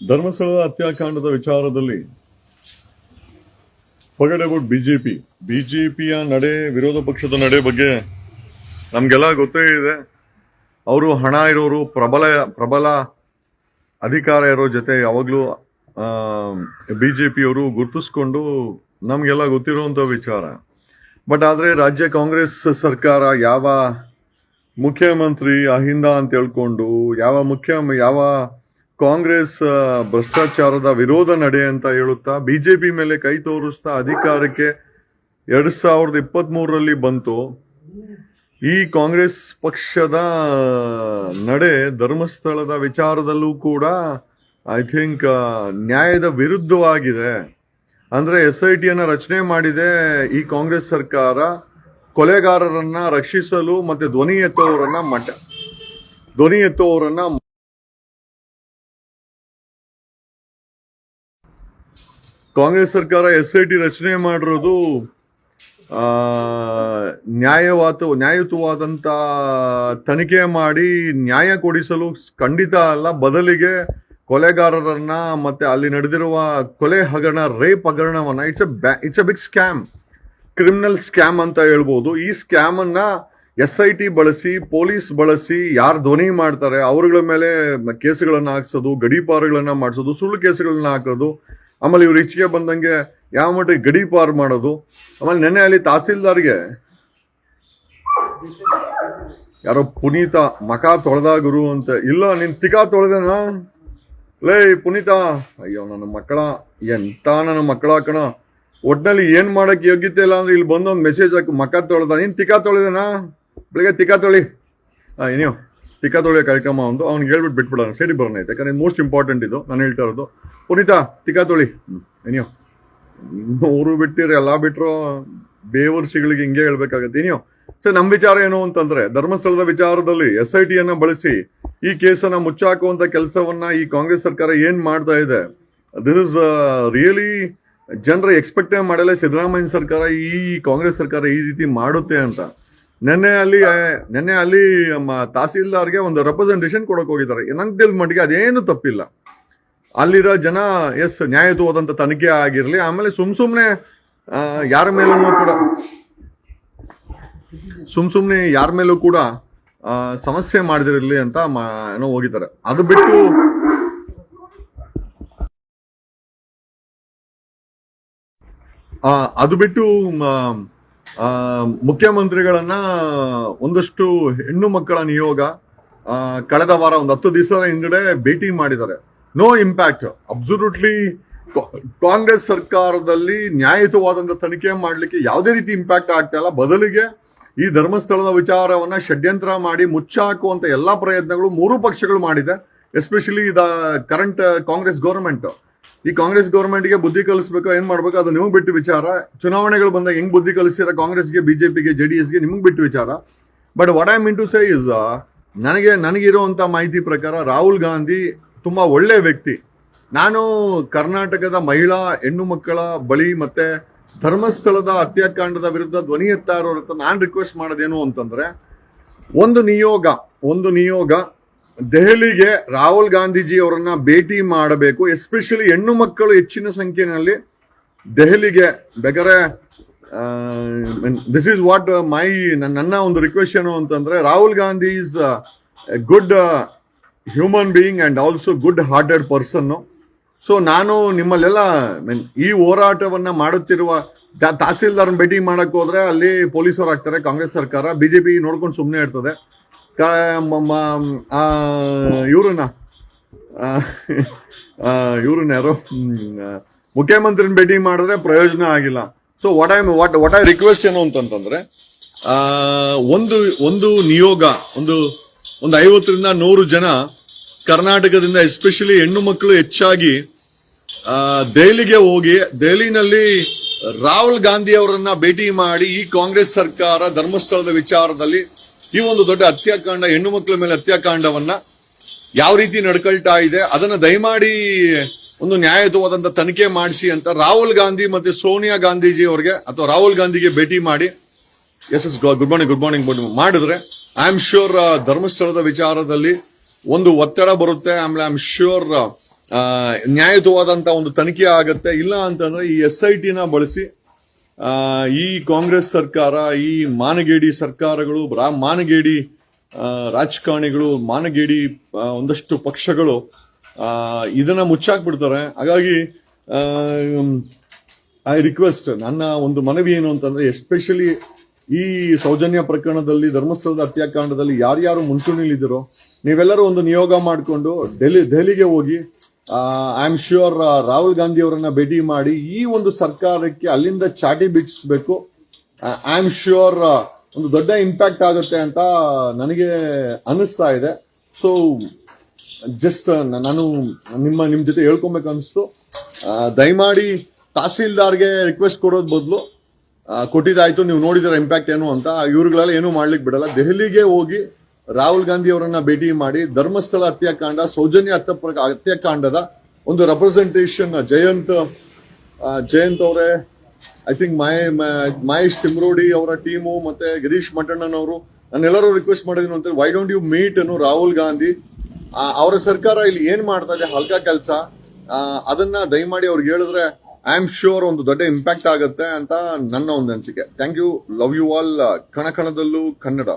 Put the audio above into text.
ಧರ್ಮಸ್ಥಳದ ಹತ್ಯಾಕಾಂಡದ ವಿಚಾರದಲ್ಲಿ ಫಗಡೆ about BJP. ಬಿಜೆಪಿಯ ನಡೆ, ವಿರೋಧ ಪಕ್ಷದ ನಡೆ ಬಗ್ಗೆ ನಮ್ಗೆಲ್ಲ ಗೊತ್ತೇ ಇದೆ. ಅವರು ಹಣ ಇರೋರು, ಪ್ರಬಲ ಪ್ರಬಲ ಅಧಿಕಾರ ಇರೋ ಜೊತೆ ಯಾವಾಗಲೂ ಬಿಜೆಪಿಯವರು ಗುರುತಿಸ್ಕೊಂಡು ನಮಗೆಲ್ಲ ಗೊತ್ತಿರುವಂತ ವಿಚಾರ. ಬಟ್ ಆದರೆ ರಾಜ್ಯ ಕಾಂಗ್ರೆಸ್ ಸರ್ಕಾರ ಯಾವ ಮುಖ್ಯಮಂತ್ರಿ ಅಹಿಂದ ಅಂತ ಹೇಳ್ಕೊಂಡು, ಯಾವ ಮುಖ್ಯ, ಯಾವ ಕಾಂಗ್ರೆಸ್ ಭ್ರಷ್ಟಾಚಾರದ ವಿರೋಧ ನಡೆ ಅಂತ ಹೇಳುತ್ತಾ ಬಿಜೆಪಿ ಮೇಲೆ ಕೈ ತೋರಿಸ್ತಾ ಅಧಿಕಾರಕ್ಕೆ ಎರಡ್ ಸಾವಿರದ ಇಪ್ಪತ್ತ್ ಮೂರರಲ್ಲಿ ಬಂತು. ಈ ಕಾಂಗ್ರೆಸ್ ಪಕ್ಷದ ನಡೆ ಧರ್ಮಸ್ಥಳದ ವಿಚಾರದಲ್ಲೂ ಕೂಡ ಐ ಥಿಂಕ್ ನ್ಯಾಯದ ವಿರುದ್ಧವಾಗಿದೆ. ಅಂದ್ರೆ ಎಸ್ ಐ ಟಿಯನ್ನು ರಚನೆ ಮಾಡಿದೆ ಈ ಕಾಂಗ್ರೆಸ್ ಸರ್ಕಾರ, ಕೊಲೆಗಾರರನ್ನ ರಕ್ಷಿಸಲು ಮತ್ತೆ ಧ್ವನಿ ಎತ್ತುವವರನ್ನ ಮಠ ಧ್ವನಿ ಎತ್ತುವವರನ್ನ ಕಾಂಗ್ರೆಸ್ ಸರ್ಕಾರ ಎಸ್ ಐ ಟಿ ರಚನೆ ಮಾಡಿರೋದು ಆ, ನ್ಯಾಯಯುತವಾದಂಥ ತನಿಖೆ ಮಾಡಿ ನ್ಯಾಯ ಕೊಡಿಸಲು ಖಂಡಿತ ಅಲ್ಲ ಬದಲಿಗೆ ಕೊಲೆಗಾರರನ್ನ ಮತ್ತೆ ಅಲ್ಲಿ ನಡೆದಿರುವ ಕೊಲೆ ಹಗರಣ rape ಹಗರಣವನ್ನ it's a it's a big scam criminal scam ಅಂತ ಹೇಳ್ಬೋದು. ಈ ಸ್ಕ್ಯಾಮ್ ಅನ್ನ ಎಸ್ ಐ ಟಿ ಬಳಸಿ ಪೊಲೀಸ್ ಬಳಸಿ ಯಾರು ಧ್ವನಿ ಮಾಡ್ತಾರೆ ಅವರುಗಳ ಮೇಲೆ ಕೇಸುಗಳನ್ನು ಹಾಕ್ಸೋದು ಗಡೀಪಾರುಗಳನ್ನ ಮಾಡಿಸೋದು ಸುಳ್ಳು ಕೇಸುಗಳನ್ನ ಹಾಕೋದು ಆಮೇಲೆ ಇವ್ರು ಈಚೆಗೆ ಬಂದಂಗೆ ಯಾವ ಮಟ್ಟಿಗೆ ಗಡಿ ಪಾರು ಮಾಡೋದು? ಆಮೇಲೆ ನೆನ್ನೆ ಅಲ್ಲಿ ತಹಸೀಲ್ದಾರ್ಗೆ ಯಾರೋ ಪುನೀತ ಮಕ ತೊಳೆದ ಗುರು ಅಂತ. ಇಲ್ಲ, ನಿನ್ ತಿಕಾ ತೊಳೆದನ? ಲೇ, ಪುನೀತ. ಅಯ್ಯೋ, ನನ್ನ ಮಕ್ಕಳ, ಎಂತ ನನ್ನ ಮಕ್ಕಳ ಕಣ. ಒಟ್ನಲ್ಲಿ ಏನ್ ಮಾಡಕ್ ಯೋಗ್ಯತೆ ಇಲ್ಲ ಅಂದ್ರೆ ಇಲ್ಲಿ ಬಂದೊಂದು ಮೆಸೇಜ್ ಹಾಕಿ ಮಕ ತೊಳೆದ. ನೀನ್ ತಿಕಾ ತೊಳೆದನ? ಬೆಳಿಗ್ಗೆ ತಿಕಾ ತೊಳಿ. ಹಾಂ ನೀವು ತಿಕಾ ತೊಳೆಯೋ ಕಾರ್ಯಕ್ರಮ ಒಂದು. ಅವ್ನಿಗೆ ಹೇಳ್ಬಿಟ್ಟು ಬಿಟ್ಬಿಡೋಣ. ಸೇರಿ ಬರೋಣ ಆಯ್ತು? ಯಾಕಂದ್ರೆ ಮೋಸ್ಟ್ ಇಂಪಾರ್ಟೆಂಟ್ ಇದು. ನಾನು ಹೇಳ್ತಾ ಇರೋದು. ಪುನೀತಾ ತಿಕಾ ತೊಳಿ ಏನೋ ಊರು ಬಿಟ್ಟಿರಿ ಎಲ್ಲ ಬಿಟ್ಟರು ಬೇವರ್ಸಿಗಳಿಗೆ ಹಿಂಗೆ ಹೇಳ್ಬೇಕಾಗತ್ತೆ. ಏನಿಯೋ ಸರ್, ನಮ್ಮ ವಿಚಾರ ಏನು ಅಂತಂದ್ರೆ, ಧರ್ಮಸ್ಥಳದ ವಿಚಾರದಲ್ಲಿ ಎಸ್ ಐ ಟಿಯನ್ನ ಬಳಸಿ ಈ ಕೇಸನ್ನ ಮುಚ್ಚಾಕುವಂತ ಕೆಲಸವನ್ನ ಈ ಕಾಂಗ್ರೆಸ್ ಸರ್ಕಾರ ಏನ್ ಮಾಡ್ತಾ ಇದೆ ದಿಸ್ ಇಸ್ ರಿಯಲಿ ಜನರ ಎಕ್ಸ್ಪೆಕ್ಟೇ ಮಾಡಲ್ಲ ಸಿದ್ದರಾಮಯ್ಯ ಸರ್ಕಾರ ಈ ಕಾಂಗ್ರೆಸ್ ಸರ್ಕಾರ ಈ ರೀತಿ ಮಾಡುತ್ತೆ ಅಂತ. ನೆನ್ನೆ ಅಲ್ಲಿ, ನಿನ್ನೆ ಅಲ್ಲಿ ತಹಸೀಲ್ದಾರ್ಗೆ ಒಂದು ರೆಪ್ರೆಸೆಂಟೇಷನ್ ಕೊಡಕ್ ಹೋಗಿದ್ದಾರೆ. ನಂಗೆ ಮಟ್ಟಿಗೆ ಅದೇನು ತಪ್ಪಿಲ್ಲ. ಅಲ್ಲಿರೋ ಜನ, ಎಸ್ ನ್ಯಾಯಯುತವಾದಂಥ ತನಿಖೆ ಆಗಿರಲಿ, ಆಮೇಲೆ ಸುಮ್ ಸುಮ್ಮನೆ ಯಾರ ಮೇಲೂ ಕೂಡ, ಸುಮ್ ಸುಮ್ಮನೆ ಯಾರ ಮೇಲೂ ಕೂಡ ಸಮಸ್ಯೆ ಮಾಡದಿರಲಿ ಅಂತ ಏನೋ ಹೋಗಿದ್ದಾರೆ. ಅದು ಬಿಟ್ಟು ಅದು ಬಿಟ್ಟು ಮುಖ್ಯಮಂತ್ರಿಗಳನ್ನ ಒಂದಷ್ಟು ಹೆಣ್ಣು ಮಕ್ಕಳ ನಿಯೋಗ ಕಳೆದ ವಾರ ಒಂದು ಹತ್ತು ದಿವಸದ ಹಿಂದ್ಗಡೆ ಭೇಟಿ ಮಾಡಿದ್ದಾರೆ. ನೋ ಇಂಪ್ಯಾಕ್ಟ್ ಅಬ್ಸಲ್ಯೂಟ್ಲಿ ಕಾಂಗ್ರೆಸ್ ಸರ್ಕಾರದಲ್ಲಿ ನ್ಯಾಯಯುತವಾದಂತ ತನಿಖೆ ಮಾಡಲಿಕ್ಕೆ ಯಾವುದೇ ರೀತಿ ಇಂಪ್ಯಾಕ್ಟ್ ಆಗ್ತಾ ಇಲ್ಲ. ಬದಲಿಗೆ ಈ ಧರ್ಮಸ್ಥಳದ ವಿಚಾರವನ್ನ ಷಡ್ಯಂತ್ರ ಮಾಡಿ ಮುಚ್ಚಾಕುವಂತ ಎಲ್ಲಾ ಪ್ರಯತ್ನಗಳು ಮೂರು ಪಕ್ಷಗಳು ಮಾಡಿದೆ. Especially the current Congress government ಈ ಕಾಂಗ್ರೆಸ್ ಗೌರ್ಮೆಂಟ್ಗೆ ಬುದ್ಧಿ ಕಲಿಸ್ಬೇಕು, ಏನ್ ಮಾಡ್ಬೇಕು, ಅದು ನಿಮಗೆ ಬಿಟ್ಟು ವಿಚಾರ. ಚುನಾವಣೆಗಳು ಬಂದಾಗ ಹೆಂಗ್ ಬುದ್ಧಿ ಕಲಿಸ್ತೀರಾ ಕಾಂಗ್ರೆಸ್ಗೆ, ಬಿಜೆಪಿಗೆ ಜೆಡಿಎಸ್ಗೆ ನಿಮಗೆ ಬಿಟ್ಟು ವಿಚಾರ. But what I mean to say is ನನಗೆ, ನನಗಿರುವಂತ ಮಾಹಿತಿ ಪ್ರಕಾರ ರಾಹುಲ್ ಗಾಂಧಿ ತುಂಬಾ ಒಳ್ಳೆ ವ್ಯಕ್ತಿ. ನಾನು ಕರ್ನಾಟಕದ ಮಹಿಳಾ, ಹೆಣ್ಣು ಮಕ್ಕಳ ಬಳಿ ಮತ್ತೆ ಧರ್ಮಸ್ಥಳದ ಹತ್ಯಾಕಾಂಡದ ವಿರುದ್ಧ ಧ್ವನಿ ಎತ್ತಾರ ನಾನು ರಿಕ್ವೆಸ್ಟ್ ಮಾಡೋದೇನು ಅಂತಂದ್ರೆ, ಒಂದು ನಿಯೋಗ ಒಂದು ನಿಯೋಗ ದೆಹಲಿಗೆ ರಾಹುಲ್ ಗಾಂಧೀಜಿ ಅವರನ್ನ ಭೇಟಿ ಮಾಡಬೇಕು, ಎಸ್ಪೆಷಲಿ ಹೆಣ್ಣು ಮಕ್ಕಳು ಹೆಚ್ಚಿನ ಸಂಖ್ಯೆಯಲ್ಲಿ ದೆಹಲಿಗೆ. ಬೇಕಾದ್ರೆ ದಿಸ್ ಈಸ್ ವಾಟ್ ಮೈ ನನ್ನ ಒಂದು ರಿಕ್ವೆಸ್ಟ್ ಏನು ಅಂತಂದ್ರೆ, Rahul Gandhi is good human being and also good hearted person so ನಾನು ನಿಮ್ಮಲ್ಲೆಲ್ಲ ಮೀನ್ ಈ ಹೋರಾಟವನ್ನ ಮಾಡುತ್ತಿರುವ ತಹಸೀಲ್ದಾರ್ನ ಭೇಟಿ ಮಾಡಕ್ ಹೋದ್ರೆ ಅಲ್ಲಿ ಪೊಲೀಸರು ಆಗ್ತಾರೆ, ಕಾಂಗ್ರೆಸ್ ಸರ್ಕಾರ, ಬಿಜೆಪಿ ನೋಡ್ಕೊಂಡು ಸುಮ್ಮನೆ ಇರ್ತದೆ. ಇವ್ರನ್ನ ಇವ್ರನ್ನ ಯಾರು? ಮುಖ್ಯಮಂತ್ರಿನ ಭೇಟಿ ಮಾಡಿದ್ರೆ ಪ್ರಯೋಜನ ಆಗಿಲ್ಲ. So what I what what I request ಏನು ಅಂತಂತಂದ್ರೆ ಒಂದು ಒಂದು ನಿಯೋಗ, ಒಂದು ಒಂದು ಐವತ್ತರಿಂದ ನೂರು ಜನ ಕರ್ನಾಟಕದಿಂದ ಎಸ್ಪೆಷಲಿ ಹೆಣ್ಣು ಮಕ್ಕಳು ಹೆಚ್ಚಾಗಿ ದೆಹಲಿಗೆ ಹೋಗಿ, ದೆಹಲಿನಲ್ಲಿ ರಾಹುಲ್ ಗಾಂಧಿ ಅವರನ್ನ ಭೇಟಿ ಮಾಡಿ ಈ ಕಾಂಗ್ರೆಸ್ ಸರ್ಕಾರ ಧರ್ಮಸ್ಥಳದ ವಿಚಾರದಲ್ಲಿ ಈ ಒಂದು ದೊಡ್ಡ ಹತ್ಯಾಕಾಂಡ, ಹೆಣ್ಣು ಮಕ್ಕಳ ಮೇಲೆ ಹತ್ಯಾಕಾಂಡವನ್ನ ಯಾವ ರೀತಿ ನಡ್ಕೊಳ್ತಾ ಇದೆ, ಅದನ್ನ ದಯಮಾಡಿ ಒಂದು ನ್ಯಾಯಯುತವಾದಂತ ತನಿಖೆ ಮಾಡಿಸಿ ಅಂತ ರಾಹುಲ್ ಗಾಂಧಿ ಮತ್ತೆ ಸೋನಿಯಾ ಗಾಂಧೀಜಿ ಅವರಿಗೆ ಅಥವಾ ರಾಹುಲ್ ಗಾಂಧಿಗೆ ಭೇಟಿ ಮಾಡಿ yes yes good morning good morning ಮಾಡಿದ್ರೆ ಐ ಆಮ್ ಶ್ಯೂರ್ ಧರ್ಮಸ್ಥಳದ ವಿಚಾರದಲ್ಲಿ ಒಂದು ಒತ್ತಡ ಬರುತ್ತೆ ಆಮೇಲೆ ಐ ಆಮ್ ಶ್ಯೂರ್ ನ್ಯಾಯಯುತವಾದಂತ ಒಂದು ತನಿಖೆ ಆಗುತ್ತೆ. ಇಲ್ಲ ಅಂತಂದ್ರೆ ಈ ಎಸ್ ಐ ಟಿನ ಬಳಸಿ ಈ ಕಾಂಗ್ರೆಸ್ ಸರ್ಕಾರ, ಈ ಮಾನಗೇಡಿ ಸರ್ಕಾರಗಳು ಮಾನಗೇಡಿ ರಾಜಕಾರಣಿಗಳು, ಮಾನಗೇಡಿ ಒಂದಷ್ಟು ಪಕ್ಷಗಳು ಇದನ್ನು ಇದನ್ನ ಮುಚ್ಚಾಕ್ಬಿಡ್ತಾರೆ. ಹಾಗಾಗಿ ಐ ರಿಕ್ವೆಸ್ಟ್ ನನ್ನ ಒಂದು ಮನವಿ ಏನು ಅಂತಂದ್ರೆ ಎಸ್ಪೆಷಲಿ ಈ ಸೌಜನ್ಯ ಪ್ರಕರಣದಲ್ಲಿ, ಧರ್ಮಸ್ಥಳದ ಹತ್ಯಾಕಾಂಡದಲ್ಲಿ ಯಾರ್ಯಾರು ಮುಂಚೂಣಿಲಿದ್ದೀರೋ ನೀವೆಲ್ಲರೂ ಒಂದು ನಿಯೋಗ ಮಾಡಿಕೊಂಡು, ಡೆಲ್ಲಿ, ದೆಹಲಿಗೆ ಹೋಗಿ I am sure Rahul Gandhi ಅವರನ್ನ ಭೇಟಿ ಮಾಡಿ ಈ ಒಂದು ಸರ್ಕಾರಕ್ಕೆ ಅಲ್ಲಿಂದ ಚಾಟಿ ಬಿಡಿಸ್ಬೇಕು ಐ ಆಮ್ ಶ್ಯೂರ್ ಒಂದು ದೊಡ್ಡ ಇಂಪ್ಯಾಕ್ಟ್ ಆಗುತ್ತೆ ಅಂತ ನನಗೆ ಅನಿಸ್ತಾ ಇದೆ. ಸೊ ಜಸ್ಟ್ ನಾನು ನಿಮ್ಮ ನಿಮ್ಮ ಜೊತೆ ಹೇಳ್ಕೊಬೇಕು ಅನಿಸ್ತು ದಯಮಾಡಿ ತಹಸೀಲ್ದಾರ್ಗೆ ರಿಕ್ವೆಸ್ಟ್ ಕೊಡೋದ್ ಬದಲು ಕೊಟ್ಟಿದ್ದಾಯ್ತು, ನೀವು ನೋಡಿದಿರ ಇಂಪ್ಯಾಕ್ಟ್ ಏನು ಅಂತ. ಇವ್ರುಗಳೆಲ್ಲ ಏನು ಮಾಡ್ಲಿಕ್ಕೆ ಬಿಡಲ್ಲ. ದೆಹಲಿಗೆ ಹೋಗಿ ರಾಹುಲ್ ಗಾಂಧಿ ಅವರನ್ನ ಭೇಟಿ ಮಾಡಿ ಧರ್ಮಸ್ಥಳ ಹತ್ಯಾಕಾಂಡ, ಸೌಜನ್ಯ ಹತ್ಯ ಹತ್ಯಾಕಾಂಡದ ಒಂದು ರೆಪ್ರೆಸೆಂಟೇಷನ್ ಜಯಂತ್ ಜಯಂತ್ ಅವರೇ I think my Mahesh Timarodi ಅವರ ಟೀಮು ಮತ್ತೆ ಗಿರೀಶ್ ಮಠಣ್ಣನವರು ನಾನೆಲ್ಲರೂ ರಿಕ್ವೆಸ್ಟ್ ಮಾಡಿದ್ರು ಅಂತ ವೈ ಡೋಂಟ್ ಯು ಮೀಟ್ ಅನ್ನು ರಾಹುಲ್ ಗಾಂಧಿ? ಅವರ ಸರ್ಕಾರ ಇಲ್ಲಿ ಏನ್ ಮಾಡ್ತಾ ಇದೆ? ಹಲ್ಕ ಕೆಲಸ. ಅದನ್ನ ದಯಮಾಡಿ ಅವ್ರಿಗೆ ಹೇಳಿದ್ರೆ ಐ ಆಮ್ ಶ್ಯೂರ್ ಒಂದು ದೊಡ್ಡ ಇಂಪ್ಯಾಕ್ಟ್ ಆಗುತ್ತೆ ಅಂತ ನನ್ನ ಒಂದು ಅನಿಸಿಕೆ. Thank you love you all ಕಣಕಣದಲ್ಲೂ Kannada.